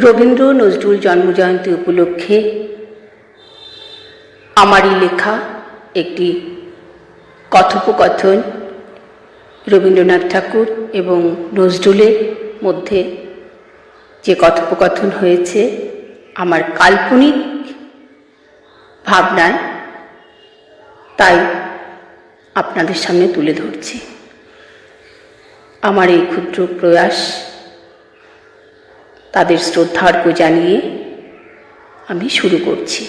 রবীন্দ্র নজরুল জন্মজয়ন্তী উপলক্ষে আমারই লেখা একটি কথোপকথন রবীন্দ্রনাথ ঠাকুর এবং নজরুলের মধ্যে যে কথোপকথন হয়েছে, আমার কাল্পনিক ভাবনায় তাই আপনাদের সামনে তুলে ধরছি। আমার এই ক্ষুদ্র প্রয়াস তাদের শ্রদ্ধার্ঘ্য জানিয়ে আমি শুরু করছি।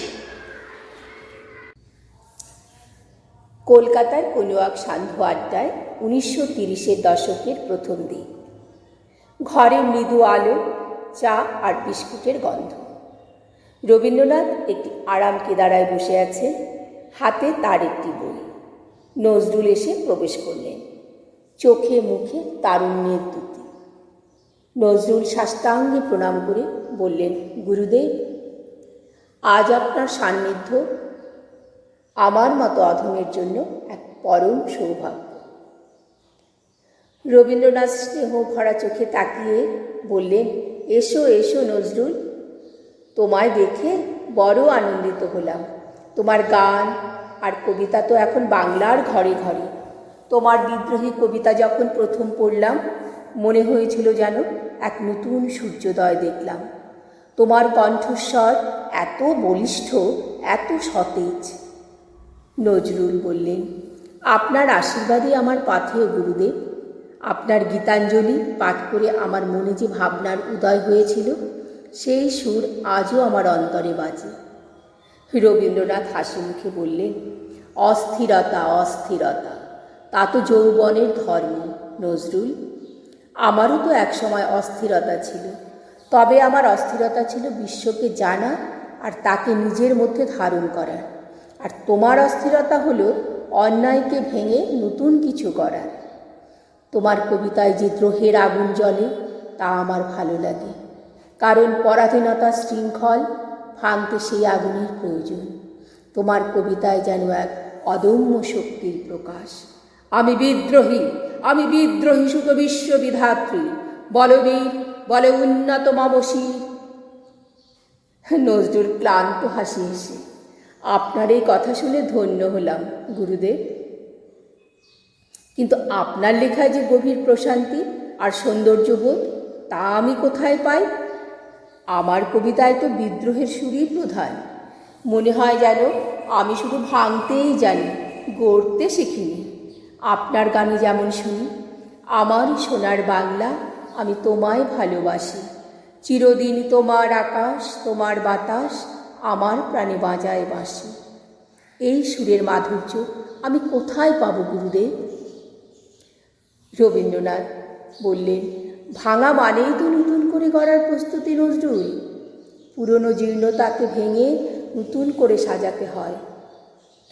কলকাতার কোনো এক সান্ধ্য আড্ডায় উনিশশো তিরিশের দশকের প্রথম দিন। ঘরে মৃদু আলো, চা আর বিস্কুটের গন্ধ। রবীন্দ্রনাথ একটি আরাম কেদারায় বসে আছে হাতে তার একটি বই। নজরুল এসে প্রবেশ করলেন। চোখে মুখে তারুণ্যের দ্যুতি নজরুল সাষ্টাঙ্গে প্রণাম করে বললেন, গুরুদেব, আজ আপনার সান্নিধ্য আমার মতো অধমের জন্য এক পরম সৌভাগ্য। রবীন্দ্রনাথ স্নেহ ভরা চোখে তাকিয়ে বললেন, এসো এসো নজরুল, তোমায় দেখে বড় আনন্দিত হলাম। তোমার গান আর কবিতা তো এখন বাংলার ঘরে ঘরে। তোমার বিদ্রোহী কবিতা যখন প্রথম পড়লাম মনে হয়েছিল যেন এক নতুন সূর্যোদয় দেখলাম। তোমার কণ্ঠস্বর এত বলিষ্ঠ, এত সতেজ। নজরুল বললেন, আপনার আশীর্বাদই আমার পাথেয় গুরুদেব। আপনার গীতাঞ্জলি পাঠ করে আমার মনে যে ভাবনার উদয় হয়েছিল, সেই সুর আজও আমার অন্তরে বাজে। রবীন্দ্রনাথ হাসি মুখে বললেন, অস্থিরতা অস্থিরতা, তা তো যৌবনের ধর্ম, নজরুল। আমারও তো একসময় অস্থিরতা ছিল। তবে আমার অস্থিরতা ছিল বিশ্বকে জানা আর তাকে নিজের মধ্যে ধারণ করার আর তোমার অস্থিরতা হলো অন্যায়কে ভেঙে নতুন কিছু করার তোমার কবিতায় যে দ্রোহের আগুন জ্বলে, তা আমার ভালো লাগে। কারণ পরাধীনতা শৃঙ্খল ভাঙতে সেই আগুনের প্রয়োজন। তোমার কবিতায় যেন এক অদম্য শক্তির প্রকাশ। আমি বিদ্রোহী। আমি বিদ্রোহী সুত বিশ্ববিধাত্রী। বলবীর বলে উন্নত মাবসীর নজরুল ক্লান্ত হাসি হেসে, আপনার এই কথা শুনে ধন্য হলাম, গুরুদেব। কিন্তু আপনার লেখায় যে গভীর প্রশান্তি আর সৌন্দর্যবোধ, তা আমি কোথায় পাই? আমার কবিতায় তো বিদ্রোহের সুরই প্রধান। মনে হয় যেন আমি শুধু ভাঙতেই জানি, গড়তে শিখিনি। আপনার গানে যেমন শুনি, আমারই সোনার বাংলা আমি তোমায় ভালোবাসি। চিরদিন তোমার আকাশ, তোমার বাতাস আমার প্রাণে বাজায় বাসি। এই সুরের মাধুর্য আমি কোথায় পাবো গুরুদেব? রবীন্দ্রনাথ বললেন, ভাঙা মানেই তো নতুন করে গড়ার প্রস্তুতি নজরুল। পুরনো জীর্ণতাকে ভেঙে নতুন করে সাজাতে হয়।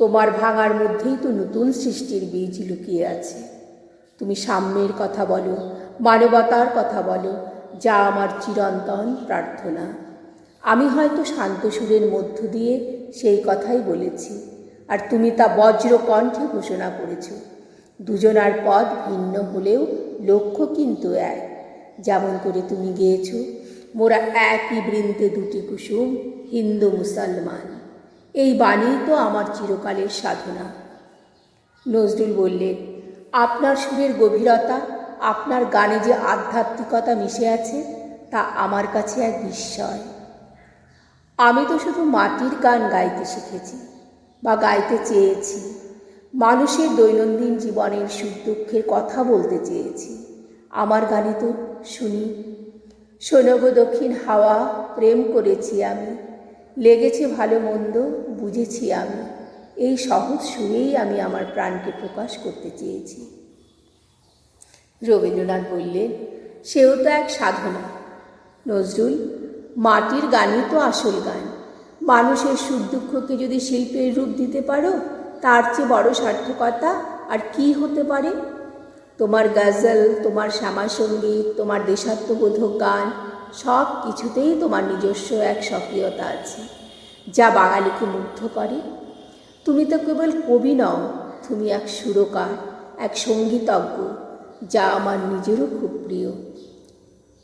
তোমার ভাঙার মধ্যেই তো নতুন সৃষ্টির বীজ লুকিয়ে আছে। তুমি সাম্যের কথা বলো, মানবতার কথা বলো, যা আমার চিরন্তন প্রার্থনা। আমি হয়তো শান্ত সুরের মধ্য দিয়ে সেই কথাই বলেছি, আর তুমি তা বজ্র কণ্ঠে ঘোষণা করেছ। দুজনার পথ ভিন্ন হলেও লক্ষ্য কিন্তু এক। যেমন করে তুমি গেয়েছ, মোরা একই বৃন্তে দুটি কুসুম, হিন্দু মুসলমান। এই বাণী তো আমার চিরকালের সাধনা। নজরুল বললেন আপনার সুরের গভীরতা, আপনার গানে যে আধ্যাত্মিকতা মিশে আছে, তা আমার কাছে এক বিস্ময়। আমি তো শুধু মাটির গান গাইতে শিখেছি বা গাইতে চেয়েছি, মানুষের দৈনন্দিন জীবনের সুখ দুঃখের কথা বলতে চেয়েছি। আমার গানে তো শুনি শোনগো দক্ষিণ হাওয়া, প্রেম করেছি আমি লেগেছে ভালো মন্দ, বুঝেছি আমি। এই সহজ সুরেই আমি আমার প্রাণকে প্রকাশ করতে চেয়েছি। রবীন্দ্রনাথ বললেন, সেও তো এক সাধনা। নজরুল, মাটির গানই তো আসল গান। মানুষের সুখ দুঃখকে যদি শিল্পের রূপ দিতে পারো, তার চেয়ে বড় সার্থকতা আর কি হতে পারে? তোমার গজল, তোমার শ্যামাসঙ্গীত তোমার দেশাত্মবোধক গান সব কিছুতেই তোমার নিজস্ব এক সক্রিয়তা আছে, যা বাঙালিকে মুগ্ধ করে। তুমি তো কেবল কবি নও, তুমি এক সুরকার, এক সঙ্গীতজ্ঞ যা আমার নিজেরও খুব প্রিয়।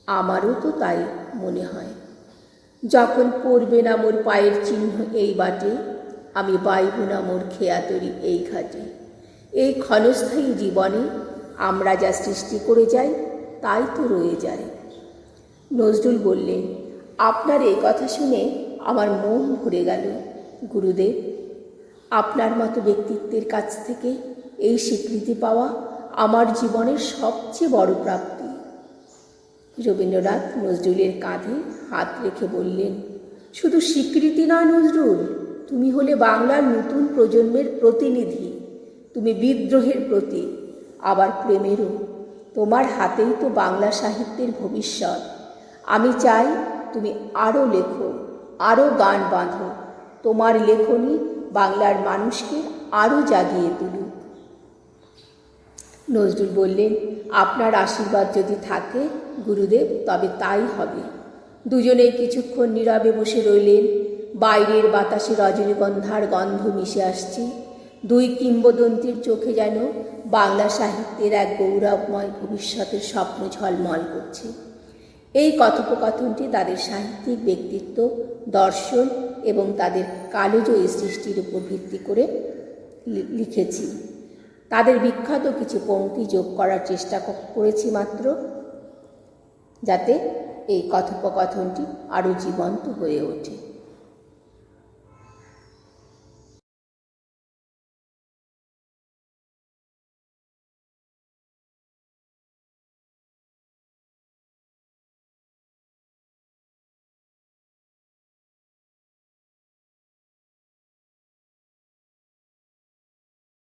আমারও তো তাই মনে হয়। যখন পড়বে না মোর পায়ের চিহ্ন এই বাটে, আমি বাইব না মোর খেয়াতরি এই ঘাটে। এই ক্ষণস্থায়ী জীবনে আমরা যা সৃষ্টি করে যাই, তাই তো রয়ে যায়। নজরুল বললেন, আপনার এই কথা শুনে আমার মন ভরে গেল, গুরুদেব। আপনার মতো ব্যক্তিত্বের কাছ থেকে এই স্বীকৃতি পাওয়া আমার জীবনের সবচেয়ে বড় প্রাপ্তি। রবীন্দ্রনাথ নজরুলের কাঁধে হাত রেখে বললেন, শুধু স্বীকৃতি নয় নজরুল, তুমি হলে বাংলার নতুন প্রজন্মের প্রতিনিধি। তুমি বিদ্রোহের প্রতীক, আবার প্রেমেরও। তোমার হাতেই তো বাংলা সাহিত্যের ভবিষ্যৎ। আমি চাই তুমি আরও লেখো আরও গান বাঁধো। তোমার লেখনী বাংলার মানুষকে আরও জাগিয়ে তুলুক। নজরুল বললেন, আপনার আশীর্বাদ যদি থাকে, গুরুদেব, তবে তাই হবে। দুজনেই কিছুক্ষণ নীরবে বসে রইলেন। বাইরের বাতাসে রজনীগন্ধার গন্ধ মিশে আসছে। দুই কিংবদন্তির চোখে যেন বাংলা সাহিত্যের এক গৌরবময় ভবিষ্যতের স্বপ্ন ঝলমল করছে। এই কথোপকথনটি তাদের সাহিত্যিক ব্যক্তিত্ব, দর্শন এবং তাদের কালোজয়ী সৃষ্টির উপর ভিত্তি করে লিখেছি। তাদের বিখ্যাত কিছু পঙ্ক্তি যোগ করার চেষ্টা করেছি মাত্র, যাতে এই কথোপকথনটি আরও জীবন্ত হয়ে ওঠে।